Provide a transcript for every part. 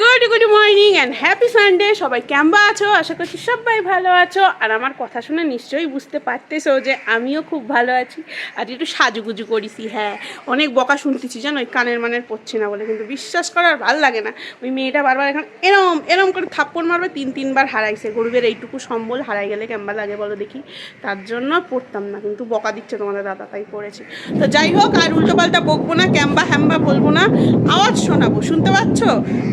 Good good morning and happy Sunday সবাই কেমন আছো? আশা করছি সবাই ভালো আছো। আর আমার কথা শুনে নিশ্চয়ই বুঝতে পারতেছো যে আমিও খুব ভালো আছি। আর একটু সাজুগুজু করিছি হ্যাঁ। অনেক বকা শুনতেছি, জানো? ওই কানের মানের পড়ছি না বলে। কিন্তু বিশ্বাস করার ভালো লাগে না। ওই মেয়েটা বারবার এখন এরম এরম করে থাপ্পড় মারবে, তিন, তিনবার হারাইছে। গরিবের এইটুকু সম্বল হারাই গেলে কেমন লাগে বলো দেখি। তার জন্য পড়তাম না, কিন্তু বকা দিচ্ছে তোমাদের দাদা, তাই পড়েছি। তো যাই হোক, আর উল্টোপাল্টা বকবো না ক্যাম্বা হ্যাম্বা বলব না। আওয়াজ শোনাবো, শুনতে পাচ্ছ?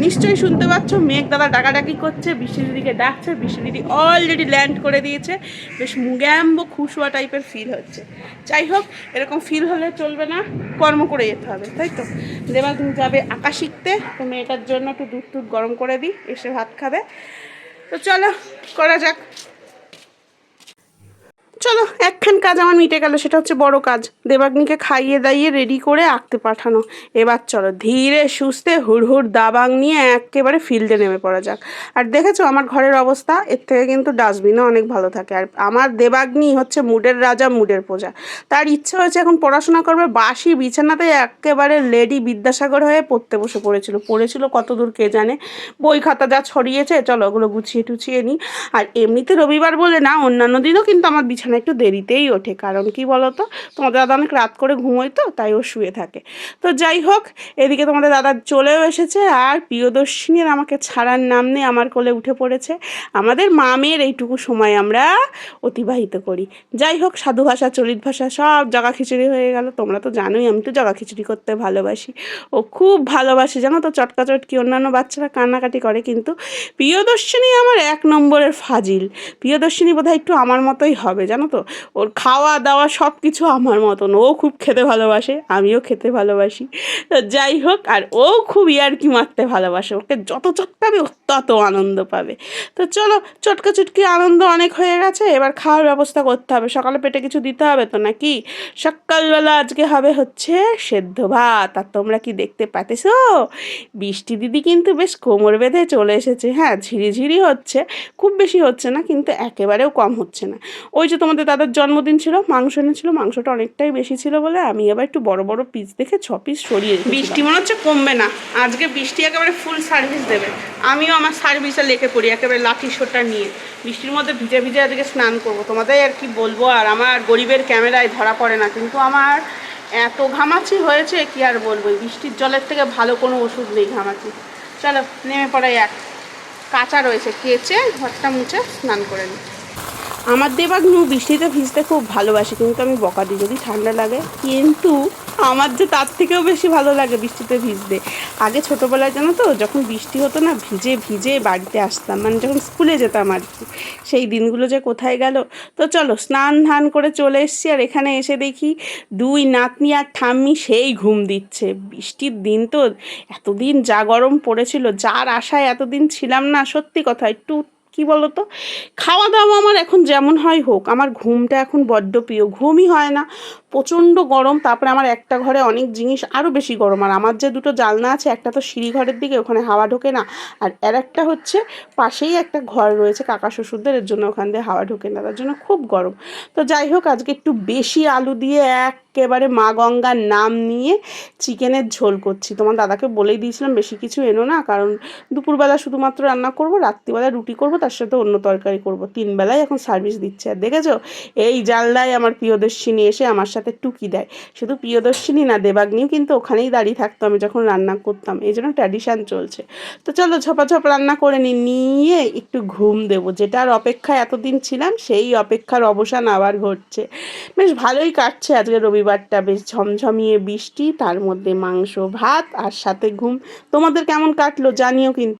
নিশ্চয়ই শুনতে পাচ্ছ মেঘ দাদা ডাকাডাকি করছে বৃষ্টি দিদিকে ডাকছে বৃষ্টি দিদি অলরেডি ল্যান্ড করে দিয়েছে। বেশ মুগ্যাম্ব খুশুয়া টাইপের ফিল হচ্ছে। যাই হোক, এরকম ফিল হলে চলবে না, কর্ম করে যেতে হবে, তাই তো? দেবা তুমি যাবে আঁকা শিখতে, তো মেয়েটার জন্য একটু দুধ টুধ গরম করে দিই, এসে ভাত খাবে। তো চলো, করা যাক। চলো, একখান কাজ আমার মিটে গেল, সেটা হচ্ছে বড় কাজ। দেবাগ্নিকে খাইয়ে দাইয়ে রেডি করে আঁকতে পাঠানো। এবার চলো, ধীরে সুস্থে হুড়হুড় দাবাং নিয়ে একেবারে ফিল্ডে নেমে পড়া যাক। আর দেখেছ, আমার ঘরের অবস্থা, এর থেকে কিন্তু ডাস্টবিনও অনেক ভালো থাকে। আর আমার দেবাগ্নি হচ্ছে মুডের রাজা, মুডের প্রজা। তার ইচ্ছে হয়েছে এখন পড়াশোনা করবে বাসি বিছানাতে একেবারে লেডি বিদ্যাসাগর হয়ে পড়তে বসে পড়েছিল। পড়েছিল কত দূর কে জানে। বই খাতা যা ছড়িয়েছে, চলো ওগুলো গুছিয়ে টুছিয়ে নিই। আর এমনিতে রবিবার বলে না, অন্যান্য দিনও কিন্তু আমার বিছানা একটু দেরিতেই ওঠে। কারণ কি বলতো? তোমাদের দাদা অনেক রাত করে ঘুমোয় তো তাই ও শুয়ে থাকে। তো যাই হোক, এদিকে তোমাদের দাদা চলেও এসেছে আর প্রিয়দর্শিনীর আমাকে ছাড়ার নাম নেই আমার কোলে উঠে পড়েছে। আমাদের মামের এইটুকু সময় আমরা অতিবাহিত করি। যাই হোক, সাধু ভাষা, চলিত ভাষা সব জগা খিচুড়ি হয়ে গেল। তোমরা তো জানোই আমি তো জগা খিচুড়ি করতে ভালোবাসি। ও খুব ভালোবাসে, জানো তো? চটকা চটকি অন্যান্য বাচ্চারা কান্নাকাটি করে, কিন্তু প্রিয়দর্শিনী আমার এক নম্বরের ফাজিল। প্রিয়দর্শিনী বোধহয় একটু আমার মতোই হবে, জানো তো? ওর খাওয়া দাওয়া সব কিছু আমার মতন। ও খুব খেতে ভালোবাসে, আমিও খেতে ভালোবাসি। তো যাই হোক, আর ও খুব ইয়ার্কি মারতে ভালোবাসে। ওকে যত চটকাবে ও তত আনন্দ পাবে। তো চলো, চটকা চটকি আনন্দ অনেক হয়ে গেছে, এবার খাওয়ার ব্যবস্থা করতে হবে। সকালে পেটে কিছু দিতে হবে তো নাকি? সকালবেলা আজকে হবে হচ্ছে সেদ্ধ ভাত। আর তোমরা কি দেখতে পাতেছো বৃষ্টি দিদি কিন্তু বেশ কোমর বেঁধে চলে এসেছে। হ্যাঁ ঝিরিঝিরি হচ্ছে। খুব বেশি হচ্ছে না, কিন্তু একেবারেও কম হচ্ছে না। ওই যে তোমাদের দাদার জন্মদিন ছিল, মাংস এনেছিল, মাংসটা অনেকটাই বেশি ছিল বলে আমি আবার একটু বড় বড় পিস দেখে ছ পিস সরিয়ে বৃষ্টি মনে হচ্ছে কমবে না। আজকে বৃষ্টি একেবারে ফুল সার্ভিস দেবে। আমিও আমার সার্ভিসে লেখে পড়ি, একেবারে লাঠি সোটা নিয়ে। বৃষ্টির মধ্যে ভিজে ভিজে আজকে স্নান করব। তোমাদের আর কি বলব? আর আমার গরিবের ক্যামেরায় ধরা পড়ে না, কিন্তু আমার এত ঘামাচি হয়েছে, কি আর বলব? বৃষ্টির জলের থেকে ভালো কোনো ওষুধ নেই ঘামাচি। চলো, নেমে পড়াই এক। কাঁচা রয়েছে, কেচে ঘরটা মুছে স্নান করে নিই আমার দেবাগ্নু বৃষ্টিতে ভিজতে খুব ভালোবাসি, কিন্তু আমি বকা দিই যদি ঠান্ডা লাগে। কিন্তু আমার যে তার থেকেও বেশি ভালো লাগে বৃষ্টিতে ভিজতে। আগে ছোটোবেলায় জানো তো, যখন বৃষ্টি হতো না, ভিজে ভিজে বাড়িতে আসতাম মানে যখন স্কুলে যেতাম আর কি, সেই দিনগুলো যে কোথায় গেল। তো চলো স্নান ধান করে চলে এসছি, আর এখানে এসে দেখি দুই নাতনি আর ঠাম্মি সেই ঘুম দিচ্ছে। বৃষ্টির দিন তো এতদিন যা গরম পড়েছিল, যার আশায় এতদিন ছিলাম না, সত্যি কথা, একটু কি বলতো? খাওয়া দাওয়া আমার এখন যেমন হয় হোক, আমার ঘুমটা এখন বড্ড প্রিয়, ঘুমই হয় না। প্রচণ্ড গরম, তারপরে আমার একটা ঘরে অনেক জিনিস আরও বেশি গরম। আর আমার যে দুটো জালনা আছে, একটা তো সিঁড়ি ঘরের দিকে, ওখানে হাওয়া ঢোকে না। আর এর একটা হচ্ছে পাশেই একটা ঘর রয়েছে কাকা শ্বশুরদের, এর জন্য ওখান দিয়ে হাওয়া ঢোকে না, তার জন্য খুব গরম। তো যাই হোক, আজকে একটু বেশি আলু দিয়ে একেবারে মা গঙ্গার নাম নিয়ে চিকেনের ঝোল করছি। তোমার দাদাকে বলেই দিয়েছিলাম, বেশি কিছু এনো না, কারণ দুপুরবেলা শুধুমাত্র রান্না করব, রাত্রিবেলা রুটি করব তার সাথে অন্য তরকারি করব। তিন বেলায় এখন সার্ভিস দিচ্ছে। আর দেখেছ? এই জানলায় আমার প্রিয়দর্শিনী এসে আমার সাথে টুকি দেয়। শুধু প্রিয়দর্শিনী না, দেবাগ্নিও কিন্তু ওখানেই দাঁড়িয়ে থাকতো আমি যখন রান্না করতাম। এই জন্য ট্র্যাডিশান চলছে। তো চলো ঝপাঝপ রান্না করে নিই নিয়ে একটু ঘুম দেবো। যেটার অপেক্ষায় এতদিন ছিলাম, সেই অপেক্ষার অবসান আবার ঘটছে। বেশ ভালোই কাটছে আজকে রবিবারটা। বেশ ঝমঝমিয়ে বৃষ্টি, তার মধ্যে মাংস, ভাত আর সাথে ঘুম। তোমাদের কেমন কাটলো জানিও কিন্তু।